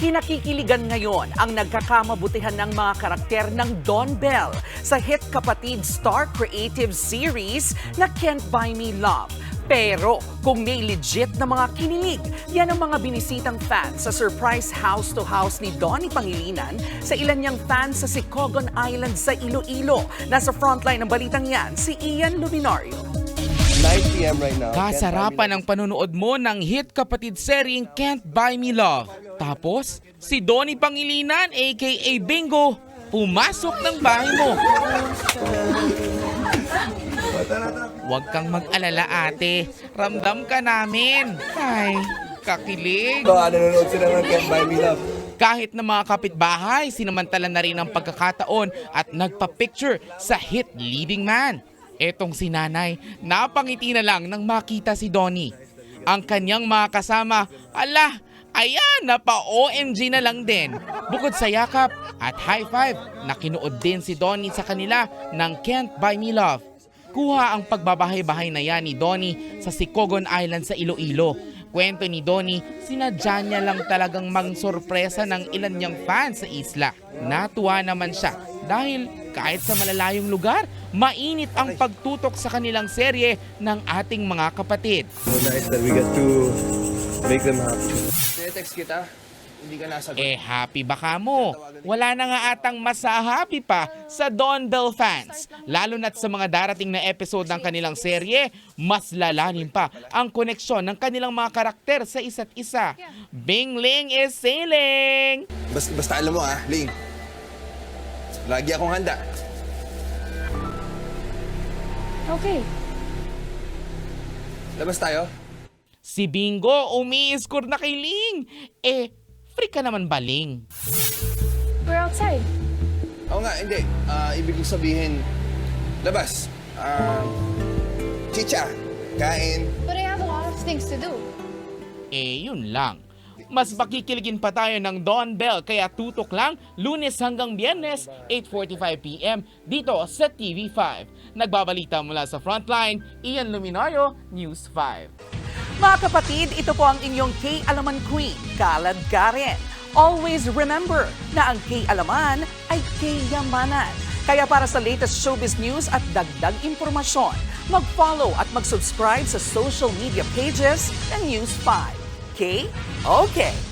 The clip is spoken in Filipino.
Kinakikiligan ngayon ang nagkakamabutihan ng mga karakter ng Don Bell sa hit kapatid Star Creative Series na Can't Buy Me Love. Pero kung may legit na mga kinilig, yan ang mga binisitang fans sa surprise house-to-house ni Donnie Pangilinan sa ilan niyang fans sa Sicogon Island sa Iloilo. Nasa frontline ng balitang yan, si Ian Luminario. 9 p.m. right now. Kasarapan ng panonood mo ng hit kapatid seryeng Can't Buy Me Love. Tapos, si Donnie Pangilinan aka Bingo, pumasok ng bahay mo. Huwag kang mag-alala ate, ramdam ka namin. Ay, kakilig. So, nanonood sila ng Can't Buy Me Love. Kahit na mga kapitbahay, sinamantala na rin ang pagkakataon at nagpa-picture sa hit leading man. Etong si nanay, napangiti na lang nang makita si Donnie. Ang kanyang mga kasama, ala, ayan, napa-OMG na lang din. Bukod sa yakap at high five, nakinuod din si Donnie sa kanila ng Can't Buy Me Love. Kuha ang pagbabahay-bahay na yan ni Donnie sa Sicogon Island sa Iloilo. Kwento ni Donnie, sinadya niya lang talagang mang-sorpresa ng ilan niyang fans sa isla. Natuwa naman siya dahil kahit sa malalayong lugar, mainit ang pagtutok sa kanilang serye ng ating mga kapatid. So nice that we get to make them happy. Text kita, hindi ka nasagot. Eh happy ba ka mo? Wala na nga atang mas happy pa sa Don Bell fans. Lalo na't sa mga darating na episode ng kanilang serye, mas lalalim pa ang koneksyon ng kanilang mga karakter sa isa't isa. Bing Ling is sailing! Basta, basta alam mo ah, Ling. Lagi akong handa. Okay. Labas tayo. Si Bingo umi-score na kay Ling. Eh, free ka naman ba Ling? We're outside. Oo nga, hindi. Ah, ibig kong sabihin, labas. Ah, chicha, kain. But I have a lot of things to do. Eh, yun lang. Mas makikiligin pa tayo ng Don Bell kaya tutok lang lunes hanggang biyernes 8.45pm dito sa TV5. Nagbabalita mula sa Frontline, Ian Luminario, News 5. Mga kapatid, ito po ang inyong K-Alaman Queen, Kalad Karen. Always remember na ang K-Alaman ay K-Yamanan. Kaya para sa latest showbiz news at dagdag impormasyon, mag-follow at mag-subscribe sa social media pages ng News 5. K? Okay.